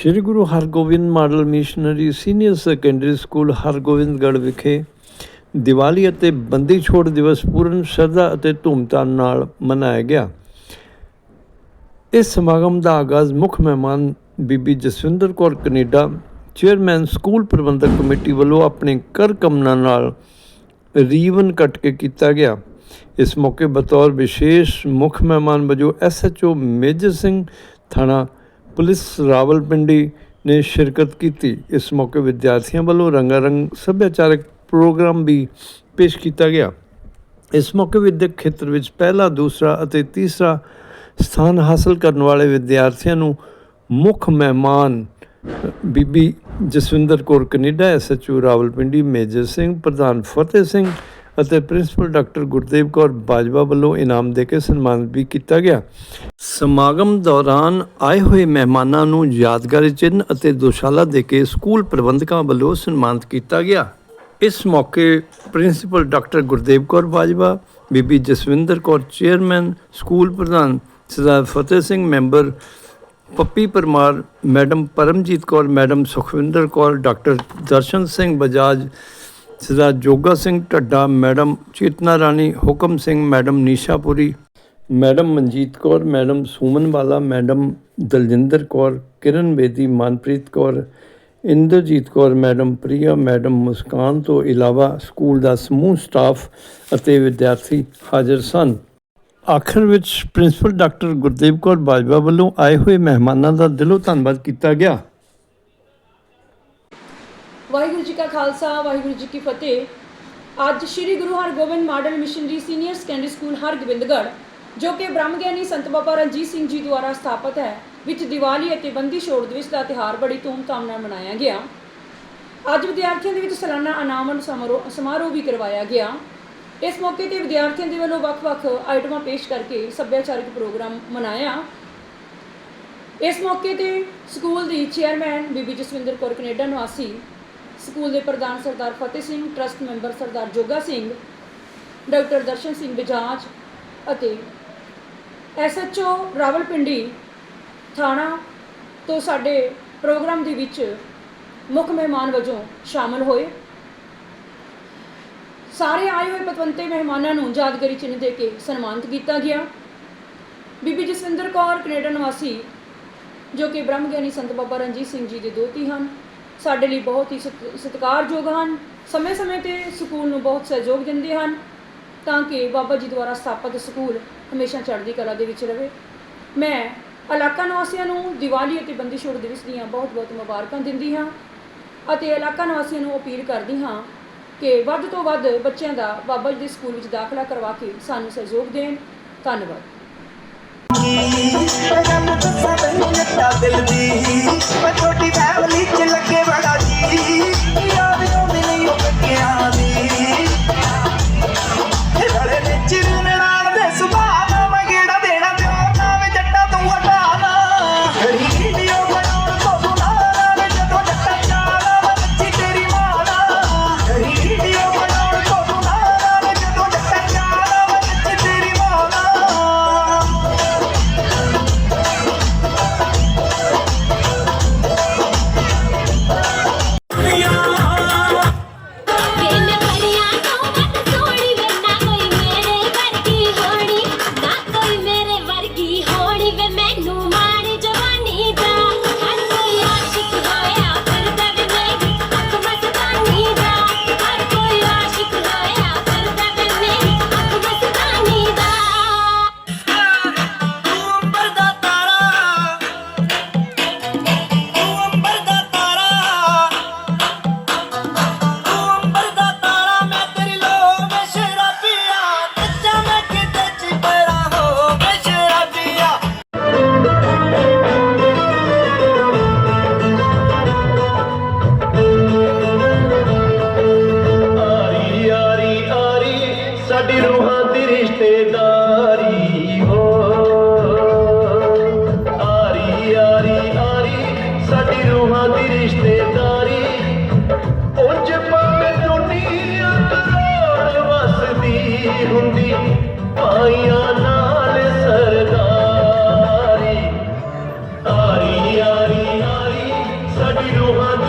Shri Guru Hargobind model missionary senior secondary school Hargobindgarh ਵਿਖੇ ਦੀਵਾਲੀ ਅਤੇ ਬੰਦੀ ਛੋੜ ਦਿਵਸ ਪੂਰਨ ਸ਼ਰਧਾ ਅਤੇ ਧੂਮਧਾਮ ਨਾਲ ਮਨਾਇਆ ਗਿਆ। ਇਸ ਸਮਾਗਮ ਦਾ ਆਗਾਜ਼ ਮੁੱਖ ਮਹਿਮਾਨ Bibi Jaswinder Kaur Canada, chairman school ਪ੍ਰਬੰਧਕ ਕਮੇਟੀ ਵੱਲੋਂ ਆਪਣੇ ਕਰ ਕਮਨਾਂ ਨਾਲ ਰੀਵਨ ਕੱਟ ਕੇ ਕੀਤਾ ਗਿਆ। ਇਸ ਮੌਕੇ ਬਤੌਰ ਵਿਸ਼ੇਸ਼ ਮੁੱਖ ਮਹਿਮਾਨ ਵਜੋਂ ਐਸਐਚਓ ਮੇਜਰ ਸਿੰਘ ਥਾਣਾ ਪੁਲਿਸ ਰਾਵਲਪਿੰਡੀ ਨੇ ਸ਼ਿਰਕਤ ਕੀਤੀ। ਇਸ ਮੌਕੇ ਵਿਦਿਆਰਥੀਆਂ ਵੱਲੋਂ ਰੰਗਾਰੰਗ ਸੱਭਿਆਚਾਰਕ ਪ੍ਰੋਗਰਾਮ ਵੀ ਪੇਸ਼ ਕੀਤਾ ਗਿਆ। ਇਸ ਮੌਕੇ ਵਿਦਿਅਕ ਖੇਤਰ ਵਿੱਚ ਪਹਿਲਾ, ਦੂਸਰਾ ਅਤੇ ਤੀਸਰਾ ਸਥਾਨ ਹਾਸਲ ਕਰਨ ਵਾਲੇ ਵਿਦਿਆਰਥੀਆਂ ਨੂੰ ਮੁੱਖ ਮਹਿਮਾਨ Bibi Jaswinder Kaur Canada SHO Rawalpindi, major Singh, ਪ੍ਰਧਾਨ ਫਤਿਹ ਸਿੰਘ ਅਤੇ ਪ੍ਰਿੰਸੀਪਲ ਡਾਕਟਰ ਗੁਰਦੇਵ ਕੌਰ ਬਾਜਵਾ ਵੱਲੋਂ ਇਨਾਮ ਦੇ ਕੇ ਸਨਮਾਨਿਤ ਵੀ ਕੀਤਾ ਗਿਆ। ਸਮਾਗਮ ਦੌਰਾਨ ਆਏ ਹੋਏ ਮਹਿਮਾਨਾਂ ਨੂੰ ਯਾਦਗਾਰੀ ਚਿੰਨ੍ਹ ਅਤੇ ਦੋਸ਼ਾਲਾ ਦੇ ਕੇ ਸਕੂਲ ਪ੍ਰਬੰਧਕਾਂ ਵੱਲੋਂ ਸਨਮਾਨਿਤ ਕੀਤਾ ਗਿਆ। ਇਸ ਮੌਕੇ principal doctor Gurdev Kaur Bajwa, Bibi Jaswinder Kaur chairman, school ਪ੍ਰਧਾਨ Sardar Fateh Singh, member Pappi Parmar, madam Paramjit Kaur, madam Sukhwinder Kaur, doctor Darshan Singh Bajaj Sardar Joga Singh Dhadda, madam Chetna Rani, Hukam Singh, madam Nishapuri, madam Manjit Kaur, madam Suman Wala, madam Daljinder Kaur, Kiran Bedi, Manpreet Kaur, Inderjit Kaur, madam Priya, madam Muskan ਤੋਂ ਇਲਾਵਾ school ਦਾ ਸਮੂਹ staff ਅਤੇ ਵਿਦਿਆਰਥੀ ਹਾਜ਼ਰ ਸਨ। ਆਖਰ ਵਿੱਚ principal doctor Gurdev Kaur Bajwa ਵੱਲੋਂ ਆਏ ਹੋਏ ਮਹਿਮਾਨਾਂ ਦਾ ਦਿਲੋਂ ਧੰਨਵਾਦ ਕੀਤਾ ਗਿਆ। ਵਾਹਿਗੁਰੂ ਜੀ ਕਾ ਖਾਲਸਾ, ਵਾਹਿਗੁਰੂ ਜੀ ਕੀ ਫਤਿਹ। ਅੱਜ Shri Guru Hargobind model missionary senior secondary school Hargobindgarh, ਜੋ ਕਿ ਬ੍ਰਹਮ ਗਿਆਨੀ ਸੰਤ ਬਾਬਾ ਰਣਜੀਤ ਸਿੰਘ ਜੀ ਦੁਆਰਾ ਸਥਾਪਿਤ ਹੈ, ਵਿੱਚ ਦੀਵਾਲੀ ਅਤੇ ਬੰਦੀ ਛੋੜ ਦਿਵਸ ਦਾ ਤਿਉਹਾਰ ਬੜੀ ਧੂਮਧਾਮ ਨਾਲ ਮਨਾਇਆ ਗਿਆ। ਅੱਜ ਵਿਦਿਆਰਥੀਆਂ ਦੇ ਵਿੱਚ ਸਾਲਾਨਾ ਅਨਾਮਨ ਸਮਾਰੋਹ ਸਮਾਰੋਹ ਵੀ ਕਰਵਾਇਆ ਗਿਆ। ਇਸ ਮੌਕੇ ਤੇ ਵਿਦਿਆਰਥੀਆਂ ਦੇ ਵੱਲੋਂ ਵੱਖ-ਵੱਖ ਆਈਟਮਾਂ ਪੇਸ਼ ਕਰਕੇ ਸੱਭਿਆਚਾਰਕ ਪ੍ਰੋਗਰਾਮ ਮਨਾਇਆ। ਇਸ ਮੌਕੇ ਤੇ ਸਕੂਲ ਦੀ ਚੇਅਰਮੈਨ ਬੀਬੀ ਜਸਵਿੰਦਰ ਕੌਰ ਕੈਨੇਡਾ ਨਿਵਾਸੀ ਸਕੂਲ ਦੇ ਪ੍ਰਧਾਨ Sardar Fateh Singh, trust member Sardar Joga Singh, doctor Darshan Singh Bajaj ਅਤੇ ਐਸਐਚਓ ਰਾਵਲਪਿੰਡੀ ਥਾਣਾ ਤੋਂ ਸਾਡੇ ਪ੍ਰੋਗਰਾਮ ਦੇ ਵਿੱਚ ਮੁੱਖ ਮਹਿਮਾਨ ਵਜੋਂ ਸ਼ਾਮਲ ਹੋਏ। ਸਾਰੇ ਆਏ ਹੋਏ ਪਤਵੰਤੇ ਮਹਿਮਾਨਾਂ ਨੂੰ ਯਾਦਗਾਰੀ ਚਿੰਨ੍ਹ ਦੇ ਕੇ ਸਨਮਾਨਿਤ ਕੀਤਾ ਗਿਆ। ਬੀਬੀ ਜਸਵਿੰਦਰ ਕੌਰ, ਕੈਨੇਡਾ ਨਿਵਾਸੀ, ਜੋ ਕਿ ਬ੍ਰਹਮ ਗਿਆਨੀ ਸੰਤ ਬਾਬਾ ਰਣਜੀਤ ਸਿੰਘ ਜੀ ਦੇ ਦੋਤੀ ਹਨ। ਸਾਡੇ ਲਈ ਬਹੁਤ ਹੀ ਸਤ- ਸਤਿਕਾਰਯੋਗ ਹਨ। ਸਮੇਂ-ਸਮੇਂ ਤੇ ਸਕੂਲ ਨੂੰ ਬਹੁਤ ਸਹਿਯੋਗ ਦਿੰਦੇ ਹਨ, ਤਾਂ ਕਿ ਬਾਬਾ ਜੀ ਦੁਆਰਾ ਸਥਾਪਿਤ ਸਕੂਲ ਹਮੇਸ਼ਾ ਚੜ੍ਹਦੀ ਕਲਾ ਦੇ ਵਿੱਚ ਰਹੇ। ਮੈਂ ਇਲਾਕਾ ਨਿਵਾਸੀਆਂ ਨੂੰ ਦੀਵਾਲੀ ਅਤੇ ਬੰਦੀ ਛੋੜ ਦਿਵਸ ਦੀਆਂ ਬਹੁਤ-ਬਹੁਤ ਮੁਬਾਰਕਾਂ ਦਿੰਦੀ ਹਾਂ ਅਤੇ ਇਲਾਕਾ ਨਿਵਾਸੀਆਂ ਨੂੰ ਅਪੀਲ ਕਰਦੀ ਹਾਂ ਕਿ ਵੱਧ ਤੋਂ ਵੱਧ ਬੱਚਿਆਂ ਦਾ ਬਾਬਾ ਜੀ ਦੇ ਸਕੂਲ ਵਿੱਚ ਦਾਖਲਾ ਕਰਵਾ ਕੇ ਸਾਨੂੰ ਸਹਿਯੋਗ ਦੇਣ। ਧੰਨਵਾਦ। ਗੱਲ ਦੱਸਾਂ ਤੈਨੂੰ ਨੱਟਾ ਦਿਲ ਦੀ, ਮੈਂ ਛੋਟੀ ਫੈਮਿਲੀ सड़ी रोहा